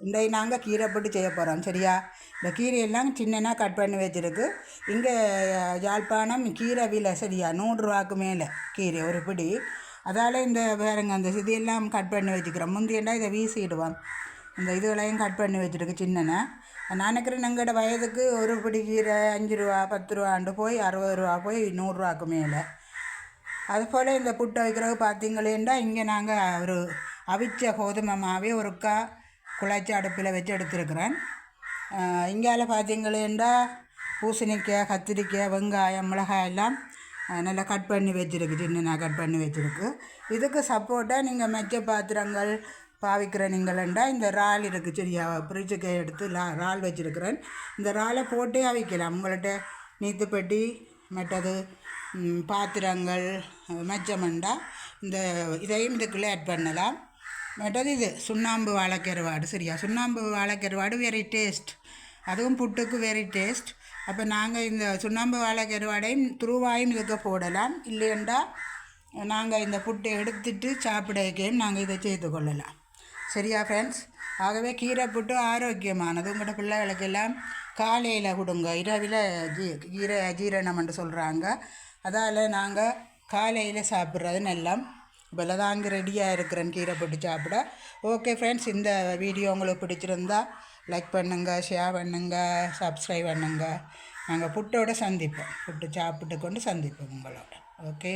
இன்றைய நாங்கள் கீரை போட்டு செய்ய போகிறோம் சரியா? இந்த கீரையெல்லாம் சின்னனாக கட் பண்ணி வச்சுருக்கு. இங்கே யாழ்ப்பாணம் கீரை விலை சரியா? நூறுரூவாக்கு மேலே கீரை ஒரு பிடி. அதால் இந்த வேறங்க அந்த இதையெல்லாம் கட் பண்ணி வச்சுக்கிறோம். முந்தியண்டா இதை வீசிடுவோம். இந்த இதுகளையும் கட் பண்ணி வச்சுருக்கு சின்னனை. நான் நினைக்கிறேன் எங்களோட வயதுக்கு ஒரு பிடி கீரை அஞ்சு ரூபா பத்து ரூபாண்டு போய் அறுபது ரூபா போய் நூறுரூவாக்கு மேலே. அதுபோல் இந்த புட்டை வைக்கிறவங்க பார்த்தீங்களேண்டா இங்கே நாங்கள் ஒரு அவிச்ச கோதுமை மாவே ஒருக்கா குழாச்சி அடுப்பில் வச்சு எடுத்துருக்கிறேன். இங்கால பார்த்தீங்களேண்டா பூசணிக்காய் கத்திரிக்காய் வெங்காயம் மிளகாய் எல்லாம் நல்லா கட் பண்ணி வச்சுருக்கு. சின்ன கட் பண்ணி வச்சுருக்கு. இதுக்கு சப்போர்ட்டாக நீங்கள் மெச்ச பாத்திரங்கள் பாவிக்கிற நீங்களண்டா இந்த இறால் இருக்குது சரியா? பிரிட்ஜுக்கு எடுத்து லா இறால் வச்சுருக்கிறேன். இந்த இறாலை போட்டே அவிக்கலாம். உங்கள்கிட்ட நீத்துப்பெட்டி மற்றது பாத்திரங்கள் மச்சமண்டா இந்த இதையும் இதுக்குள்ளே ஆட் பண்ணலாம். மற்றது இது சுண்ணாம்பு வாழைக்கருவாடு சரியா? சுண்ணாம்பு வாழைக்கருவாடு வெரி டேஸ்ட் அதுவும் புட்டுக்கு வெரி டேஸ்ட் அப்போ நாங்கள் இந்த சுண்ணாம்பு வாழைக்கருவாடையும் துருவாயும் இதுக்கு போடலாம். இல்லையண்டா நாங்கள் இந்த புட்டை எடுத்துட்டு சாப்பிடக்கையும் நாங்கள் இதை செய்து கொள்ளலாம். சரியா ஃப்ரெண்ட்ஸ் ஆகவே கீரை புட்டு ஆரோக்கியமானது. உங்களோட பிள்ளைகளுக்கெல்லாம் காலையில் கொடுங்க. இரவில் ஜீ கீரை ஜீரணம்னு சொல்கிறாங்க அதால் நாங்கள் காலையில் சாப்பிட்றது நல்லம் இப்போ தாங்க ரெடியாக இருக்கிறேன் கீரை போட்டு சாப்பிட. ஓகே ஃப்ரெண்ட்ஸ் இந்த வீடியோ உங்களுக்கு பிடிச்சிருந்தா லைக் பண்ணுங்கள் ஷேர் பண்ணுங்கள் சப்ஸ்கிரைப் பண்ணுங்கள் நாங்கள் புட்டோட சந்திப்போம். புட்டு சாப்பிட்டு கொண்டு சந்திப்போம் உங்களோட. ஓகே